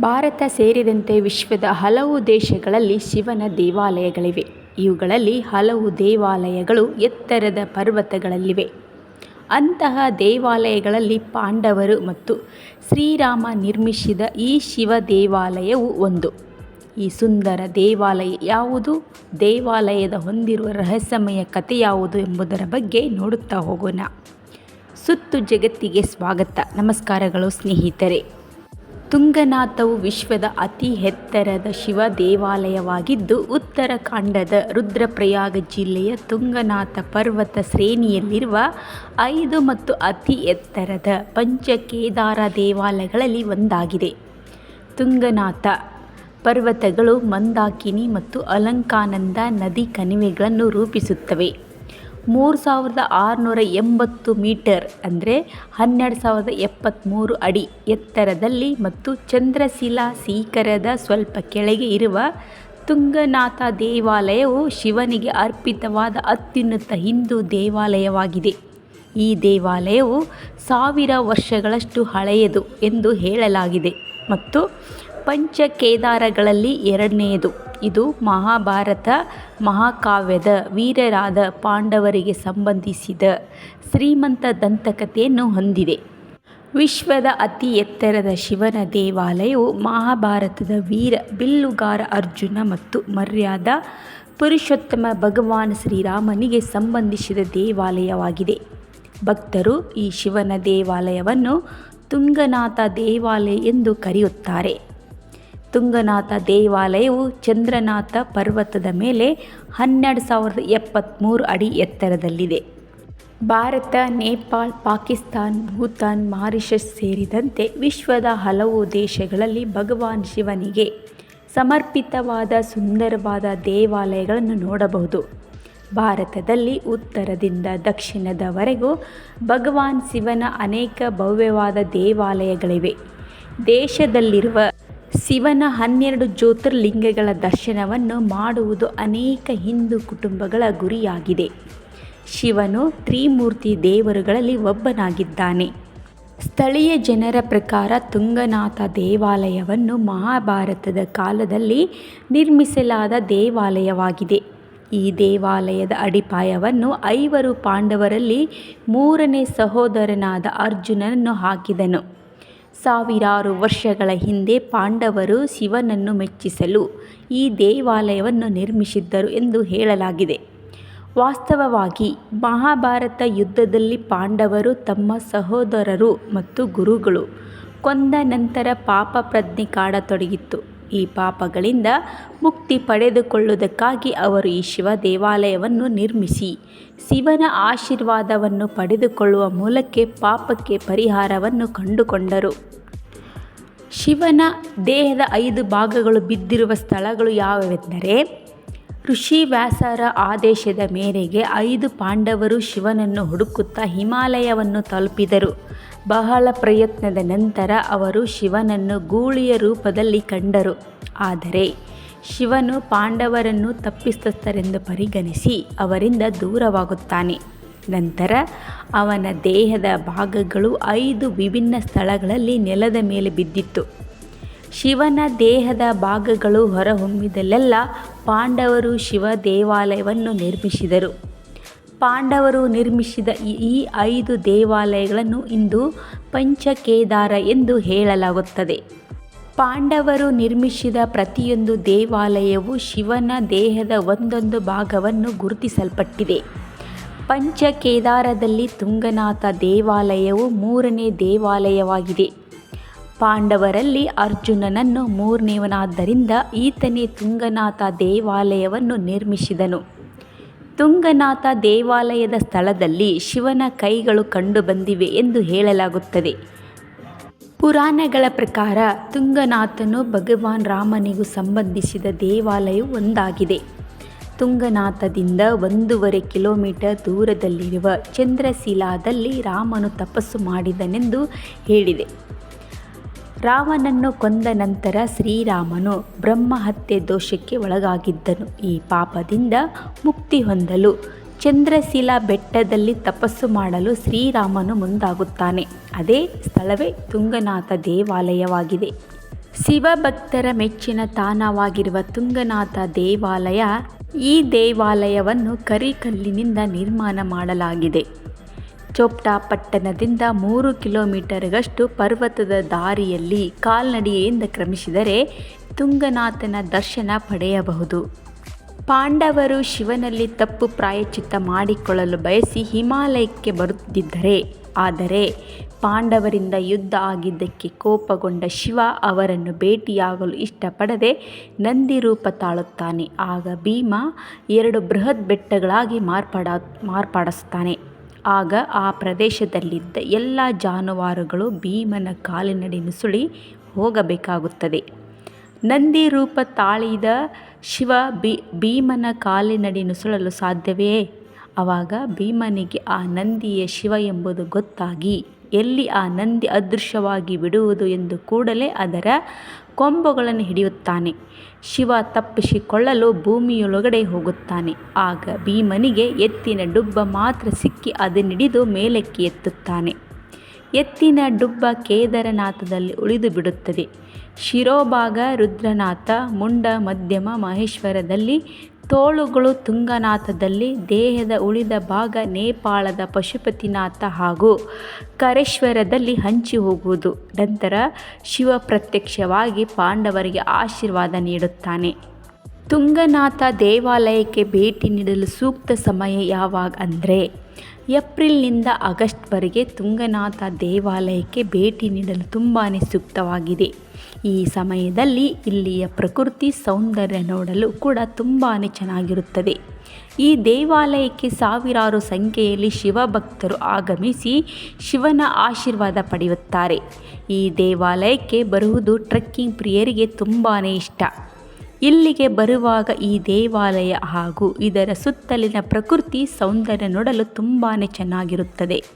ಭಾರತ ಸೇರಿದಂತೆ ವಿಶ್ವದ ಹಲವು ದೇಶಗಳಲ್ಲಿ ಶಿವನ ದೇವಾಲಯಗಳಿವೆ. ಇವುಗಳಲ್ಲಿ ಹಲವು ದೇವಾಲಯಗಳು ಎತ್ತರದ ಪರ್ವತಗಳಲ್ಲಿವೆ. ಅಂತಹ ದೇವಾಲಯಗಳಲ್ಲಿ ಪಾಂಡವರು ಮತ್ತು ಶ್ರೀರಾಮ ನಿರ್ಮಿಸಿದ ಈ ಶಿವ ದೇವಾಲಯವು ಒಂದು. ಈ ಸುಂದರ ದೇವಾಲಯ ಯಾವುದು, ದೇವಾಲಯದ ಹೊಂದಿರುವ ರಹಸ್ಯಮಯ ಕಥೆಯಾವುದು ಎಂಬುದರ ಬಗ್ಗೆ ನೋಡುತ್ತಾ ಹೋಗೋಣ. ಸುತ್ತು ಜಗತ್ತಿಗೆ ಸ್ವಾಗತ. ನಮಸ್ಕಾರಗಳು ಸ್ನೇಹಿತರೆ. ತುಂಗನಾಥವು ವಿಶ್ವದ ಅತಿ ಎತ್ತರದ ಶಿವ ದೇವಾಲಯವಾಗಿದ್ದು, ಉತ್ತರಾಖಂಡದ ರುದ್ರಪ್ರಯಾಗ ಜಿಲ್ಲೆಯ ತುಂಗನಾಥ ಪರ್ವತ ಶ್ರೇಣಿಯಲ್ಲಿರುವ ಐದು ಮತ್ತು ಅತಿ ಎತ್ತರದ ಪಂಚಕೇದಾರ ದೇವಾಲಯಗಳಲ್ಲಿ ಒಂದಾಗಿದೆ. ತುಂಗನಾಥ ಪರ್ವತಗಳು ಮಂದಾಕಿನಿ ಮತ್ತು ಅಲಂಕಾನಂದ ನದಿ ಕಣಿವೆಗಳನ್ನು ರೂಪಿಸುತ್ತವೆ. ಮೂರು ಸಾವಿರದ ಆರುನೂರ ಎಂಬತ್ತು ಮೀಟರ್ ಅಂದರೆ ಹನ್ನೆರಡು ಸಾವಿರದ ಎಪ್ಪತ್ತ್ಮೂರು ಅಡಿ ಎತ್ತರದಲ್ಲಿ ಮತ್ತು ಚಂದ್ರಶಿಲಾ ಶಿಖರದ ಸ್ವಲ್ಪ ಕೆಳಗೆ ಇರುವ ತುಂಗನಾಥ ದೇವಾಲಯವು ಶಿವನಿಗೆ ಅರ್ಪಿತವಾದ ಅತ್ಯುನ್ನತ ಹಿಂದೂ ದೇವಾಲಯವಾಗಿದೆ. ಈ ದೇವಾಲಯವು ಸಾವಿರ ವರ್ಷಗಳಷ್ಟು ಹಳೆಯದು ಎಂದು ಹೇಳಲಾಗಿದೆ ಮತ್ತು ಪಂಚ ಕೇದಾರಗಳಲ್ಲಿ ಎರಡನೆಯದು. ಇದು ಮಹಾಭಾರತ, ಮಹಾಕಾವ್ಯದ ವೀರರಾದ ಪಾಂಡವರಿಗೆ ಸಂಬಂಧಿಸಿದ ಶ್ರೀಮಂತ ದಂತಕಥೆಯನ್ನು ಹೊಂದಿದೆ. ವಿಶ್ವದ ಅತಿ ಎತ್ತರದ ಶಿವನ ದೇವಾಲಯವು ಮಹಾಭಾರತದ ವೀರ, ಬಿಲ್ಲುಗಾರ ಅರ್ಜುನ ಮತ್ತು ಮರ್ಯಾದ ಪುರುಷೋತ್ತಮ ಭಗವಾನ್ ಶ್ರೀರಾಮನಿಗೆ ಸಂಬಂಧಿಸಿದ ದೇವಾಲಯವಾಗಿದೆ. ಭಕ್ತರು ಈ ಶಿವನ ದೇವಾಲಯವನ್ನು ತುಂಗನಾಥ ದೇವಾಲಯ ಎಂದು ಕರೆಯುತ್ತಾರೆ. ತುಂಗನಾಥ ದೇವಾಲಯವು ಚಂದ್ರನಾಥ ಪರ್ವತದ ಮೇಲೆ ಹನ್ನೆರಡು ಸಾವಿರದ ಎಪ್ಪತ್ತ್ಮೂರು ಅಡಿ ಎತ್ತರದಲ್ಲಿದೆ. ಭಾರತ, ನೇಪಾಳ್ ಪಾಕಿಸ್ತಾನ್ ಭೂತಾನ್, ಮಾರಿಷಸ್ ಸೇರಿದಂತೆ ವಿಶ್ವದ ಹಲವು ದೇಶಗಳಲ್ಲಿ ಭಗವಾನ್ ಶಿವನಿಗೆ ಸಮರ್ಪಿತವಾದ ಸುಂದರವಾದ ದೇವಾಲಯಗಳನ್ನು ನೋಡಬಹುದು. ಭಾರತದಲ್ಲಿ ಉತ್ತರದಿಂದ ದಕ್ಷಿಣದವರೆಗೂ ಭಗವಾನ್ ಶಿವನ ಅನೇಕ ಭವ್ಯವಾದ ದೇವಾಲಯಗಳಿವೆ. ದೇಶದಲ್ಲಿರುವ ಶಿವನ ಹನ್ನೆರಡು ಜ್ಯೋತಿರ್ಲಿಂಗಗಳ ದರ್ಶನವನ್ನು ಮಾಡುವುದು ಅನೇಕ ಹಿಂದೂ ಕುಟುಂಬಗಳ ಗುರಿಯಾಗಿದೆ. ಶಿವನು ತ್ರಿಮೂರ್ತಿ ದೇವರುಗಳಲ್ಲಿ ಒಬ್ಬನಾಗಿದ್ದಾನೆ. ಸ್ಥಳೀಯ ಜನರ ಪ್ರಕಾರ ತುಂಗನಾಥ ದೇವಾಲಯವನ್ನು ಮಹಾಭಾರತದ ಕಾಲದಲ್ಲಿ ನಿರ್ಮಿಸಲಾದ ದೇವಾಲಯವಾಗಿದೆ. ಈ ದೇವಾಲಯದ ಅಡಿಪಾಯವನ್ನು ಐವರು ಪಾಂಡವರಲ್ಲಿ ಮೂರನೇ ಸಹೋದರನಾದ ಅರ್ಜುನನನ್ನು ಹಾಕಿದನು. ಸಾವಿರಾರು ವರ್ಷಗಳ ಹಿಂದೆ ಪಾಂಡವರು ಶಿವನನ್ನು ಮೆಚ್ಚಿಸಲು ಈ ದೇವಾಲಯವನ್ನು ನಿರ್ಮಿಸಿದ್ದರು ಎಂದು ಹೇಳಲಾಗಿದೆ. ವಾಸ್ತವವಾಗಿ, ಮಹಾಭಾರತ ಯುದ್ಧದಲ್ಲಿ ಪಾಂಡವರು ತಮ್ಮ ಸಹೋದರರು ಮತ್ತು ಗುರುಗಳು, ಕೊಂದ ನಂತರ ಪಾಪ ಪ್ರಜ್ಞೆ ಕಾಡತೊಡಗಿತ್ತು. ಈ ಪಾಪಗಳಿಂದ ಮುಕ್ತಿ ಪಡೆದುಕೊಳ್ಳುವುದಕ್ಕಾಗಿ ಅವರು ಈ ಶಿವ ದೇವಾಲಯವನ್ನು ನಿರ್ಮಿಸಿ, ಶಿವನ ಆಶೀರ್ವಾದವನ್ನು ಪಡೆದುಕೊಳ್ಳುವ ಮೂಲಕ ಪಾಪಕ್ಕೆ ಪರಿಹಾರವನ್ನು ಕಂಡುಕೊಂಡರು. ಶಿವನ ದೇಹದ ಐದು ಭಾಗಗಳು ಬಿದ್ದಿರುವ ಸ್ಥಳಗಳು ಯಾವುವೆಂದರೆ ಋಷಿ ವ್ಯಾಸರ ಆದೇಶದ ಮೇರೆಗೆ ಐದು ಪಾಂಡವರು ಶಿವನನ್ನು ಹುಡುಕುತ್ತಾ ಹಿಮಾಲಯವನ್ನು ತಲುಪಿದರು. ಬಹಳ ಪ್ರಯತ್ನದ ನಂತರ ಅವರು ಶಿವನನ್ನು ಗೂಳಿಯ ರೂಪದಲ್ಲಿ ಕಂಡರು. ಆದರೆ ಶಿವನು ಪಾಂಡವರನ್ನು ತಪ್ಪಿತಸ್ಥರೆಂದು ಪರಿಗಣಿಸಿ ಅವರಿಂದ ದೂರವಾಗುತ್ತಾನೆ. ನಂತರ ಅವನ ದೇಹದ ಭಾಗಗಳು ಐದು ವಿಭಿನ್ನ ಸ್ಥಳಗಳಲ್ಲಿ ನೆಲದ ಮೇಲೆ ಬಿದ್ದಿತ್ತು ಶಿವನ ದೇಹದ ಭಾಗಗಳು ಹೊರಹೊಮ್ಮಿದಲ್ಲೆಲ್ಲ ಪಾಂಡವರು ಶಿವ ದೇವಾಲಯವನ್ನು ನಿರ್ಮಿಸಿದರು. ಪಾಂಡವರು ನಿರ್ಮಿಸಿದ ಈ ಐದು ದೇವಾಲಯಗಳನ್ನು ಇಂದು ಪಂಚಕೇದಾರ ಎಂದು ಹೇಳಲಾಗುತ್ತದೆ. ಪಾಂಡವರು ನಿರ್ಮಿಸಿದ ಪ್ರತಿಯೊಂದು ದೇವಾಲಯವು ಶಿವನ ದೇಹದ ಒಂದೊಂದು ಭಾಗವನ್ನು ಗುರುತಿಸಲ್ಪಟ್ಟಿದೆ. ಪಂಚಕೇದಾರದಲ್ಲಿ ತುಂಗನಾಥ ದೇವಾಲಯವು ಮೂರನೇ ದೇವಾಲಯವಾಗಿದೆ. ಪಾಂಡವರಲ್ಲಿ ಅರ್ಜುನನನ್ನು ಮೂರನೆಯವನಾದ್ದರಿಂದ ಈತನೇ ತುಂಗನಾಥ ದೇವಾಲಯವನ್ನು ನಿರ್ಮಿಸಿದನು. ತುಂಗನಾಥ ದೇವಾಲಯದ ಸ್ಥಳದಲ್ಲಿ ಶಿವನ ಕೈಗಳು ಕಂಡುಬಂದಿವೆ ಎಂದು ಹೇಳಲಾಗುತ್ತದೆ. ಪುರಾಣಗಳ ಪ್ರಕಾರ ತುಂಗನಾಥನು ಭಗವಾನ್ ರಾಮನಿಗೂ ಸಂಬಂಧಿಸಿದ ದೇವಾಲಯವು ಒಂದಾಗಿದೆ. ತುಂಗನಾಥದಿಂದ ಒಂದೂವರೆ ಕಿಲೋಮೀಟರ್ ದೂರದಲ್ಲಿರುವ ಚಂದ್ರಶಿಲಾದಲ್ಲಿ ರಾಮನು ತಪಸ್ಸು ಮಾಡಿದನೆಂದು ಹೇಳಿದೆ. ರಾವಣನನ್ನು ಕೊಂದ ನಂತರ ಶ್ರೀರಾಮನು ಬ್ರಹ್ಮಹತ್ಯೆ ದೋಷಕ್ಕೆ ಒಳಗಾಗಿದ್ದನು. ಈ ಪಾಪದಿಂದ ಮುಕ್ತಿ ಹೊಂದಲು ಚಂದ್ರಶಿಲಾ ಬೆಟ್ಟದಲ್ಲಿ ತಪಸ್ಸು ಮಾಡಲು ಶ್ರೀರಾಮನು ಮುಂದಾಗುತ್ತಾನೆ. ಅದೇ ಸ್ಥಳವೇ ತುಂಗನಾಥ ದೇವಾಲಯವಾಗಿದೆ. ಶಿವಭಕ್ತರ ಮೆಚ್ಚಿನ ತಾಣವಾಗಿರುವ ತುಂಗನಾಥ ದೇವಾಲಯ ಈ ದೇವಾಲಯವನ್ನು ಕರಿಕಲ್ಲಿನಿಂದ ನಿರ್ಮಾಣ ಮಾಡಲಾಗಿದೆ ಚೋಪ್ಟಾ ಪಟ್ಟಣದಿಂದ ಮೂರು ಕಿಲೋಮೀಟರ್ಗಷ್ಟು ಪರ್ವತದ ದಾರಿಯಲ್ಲಿ ಕಾಲ್ನಡಿಗೆಯಿಂದ ಕ್ರಮಿಸಿದರೆ ತುಂಗನಾಥನ ದರ್ಶನ ಪಡೆಯಬಹುದು. ಪಾಂಡವರು ಶಿವನಲ್ಲಿ ತಪ್ಪು ಪ್ರಾಯಚಿತ್ತ ಮಾಡಿಕೊಳ್ಳಲು ಬಯಸಿ ಹಿಮಾಲಯಕ್ಕೆ ಬರುತ್ತಿದ್ದರೆ, ಆದರೆ ಪಾಂಡವರಿಂದ ಯುದ್ಧ ಆಗಿದ್ದಕ್ಕೆ ಕೋಪಗೊಂಡ ಶಿವ ಅವರನ್ನು ಭೇಟಿಯಾಗಲು ಇಷ್ಟಪಡದೆ ನಂದಿ ರೂಪ ತಾಳುತ್ತಾನೆ. ಆಗ ಭೀಮ ಎರಡು ಬೃಹತ್ ಬೆಟ್ಟಗಳಾಗಿ ಮಾರ್ಪಾಡ, ಮಾರ್ಪಡಿಸ್ತಾನೆ. ಆಗ ಆ ಪ್ರದೇಶದಲ್ಲಿದ್ದ ಎಲ್ಲ ಜಾನುವಾರುಗಳು ಭೀಮನ ಕಾಲಿನಡಿ ನುಸುಳಿ ಹೋಗಬೇಕಾಗುತ್ತದೆ. ನಂದಿ ರೂಪ ತಾಳಿದ ಶಿವ ಬಿ ಭೀಮನ ಕಾಲಿನಡಿ ನುಸುಳಲು ಸಾಧ್ಯವೇ? ಆವಾಗ ಭೀಮನಿಗೆ ಆ ನಂದಿಯ ಶಿವ ಎಂಬುದು ಗೊತ್ತಾಗಿ. ಎಲ್ಲಿ ಆ ನಂದಿ ಅದೃಶ್ಯವಾಗಿ ಬಿಡುವುದು ಎಂದು ಕೂಡಲೇ ಅದರ ಕೊಂಬುಗಳನ್ನು ಹಿಡಿಯುತ್ತಾನೆ. ಶಿವ ತಪ್ಪಿಸಿಕೊಳ್ಳಲು ಭೂಮಿಯೊಳಗಡೆ ಹೋಗುತ್ತಾನೆ. ಆಗ ಭೀಮನಿಗೆ ಎತ್ತಿನ ಡುಬ್ಬ ಮಾತ್ರ ಸಿಕ್ಕಿ ಅದನ್ನಿಡಿದು ಮೇಲಕ್ಕೆ ಎತ್ತುತ್ತಾನೆ. ಎತ್ತಿನ ಡುಬ್ಬ ಕೇದಾರನಾಥದಲ್ಲಿ ಉಳಿದು ಬಿಡುತ್ತದೆ. ಶಿರೋಭಾಗ ರುದ್ರನಾಥ, ಮುಂಡ ಮಧ್ಯಮ ಮಹೇಶ್ವರದಲ್ಲಿ ತೋಳುಗಳು ತುಂಗನಾಥದಲ್ಲಿ, ದೇಹದ ಉಳಿದ ಭಾಗ ನೇಪಾಳದ ಪಶುಪತಿನಾಥ ಹಾಗೂ ಕರೇಶ್ವರದಲ್ಲಿ ಹಂಚಿ ಹೋಗುವುದು. ನಂತರ ಶಿವ ಪ್ರತ್ಯಕ್ಷವಾಗಿ ಪಾಂಡವರಿಗೆ ಆಶೀರ್ವಾದ ನೀಡುತ್ತಾನೆ. ತುಂಗನಾಥ ದೇವಾಲಯಕ್ಕೆ ಭೇಟಿ ನೀಡಲು ಸೂಕ್ತ ಸಮಯ ಯಾವಾಗ ಅಂದರೆ ಏಪ್ರಿಲ್ನಿಂದ ಆಗಸ್ಟ್ವರೆಗೆ ತುಂಗನಾಥ ದೇವಾಲಯಕ್ಕೆ ಭೇಟಿ ನೀಡಲು ತುಂಬಾ ಸೂಕ್ತವಾಗಿದೆ. ಈ ಸಮಯದಲ್ಲಿ ಇಲ್ಲಿಯ ಪ್ರಕೃತಿ ಸೌಂದರ್ಯ ನೋಡಲು ಕೂಡ ತುಂಬಾ ಚೆನ್ನಾಗಿರುತ್ತದೆ. ಈ ದೇವಾಲಯಕ್ಕೆ ಸಾವಿರಾರು ಸಂಖ್ಯೆಯಲ್ಲಿ ಶಿವಭಕ್ತರು ಆಗಮಿಸಿ ಶಿವನ ಆಶೀರ್ವಾದ ಪಡೆಯುತ್ತಾರೆ. ಈ ದೇವಾಲಯಕ್ಕೆ ಬರುವುದು ಟ್ರೆಕ್ಕಿಂಗ್ ಪ್ರಿಯರಿಗೆ ತುಂಬಾ ಇಷ್ಟ. ಇಲ್ಲಿಗೆ ಬರುವಾಗ ಈ ದೇವಾಲಯ ಹಾಗೂ ಇದರ ಸುತ್ತಲಿನ ಪ್ರಕೃತಿ ಸೌಂದರ್ಯ ನೋಡಲು ತುಂಬಾ ಚೆನ್ನಾಗಿರುತ್ತದೆ.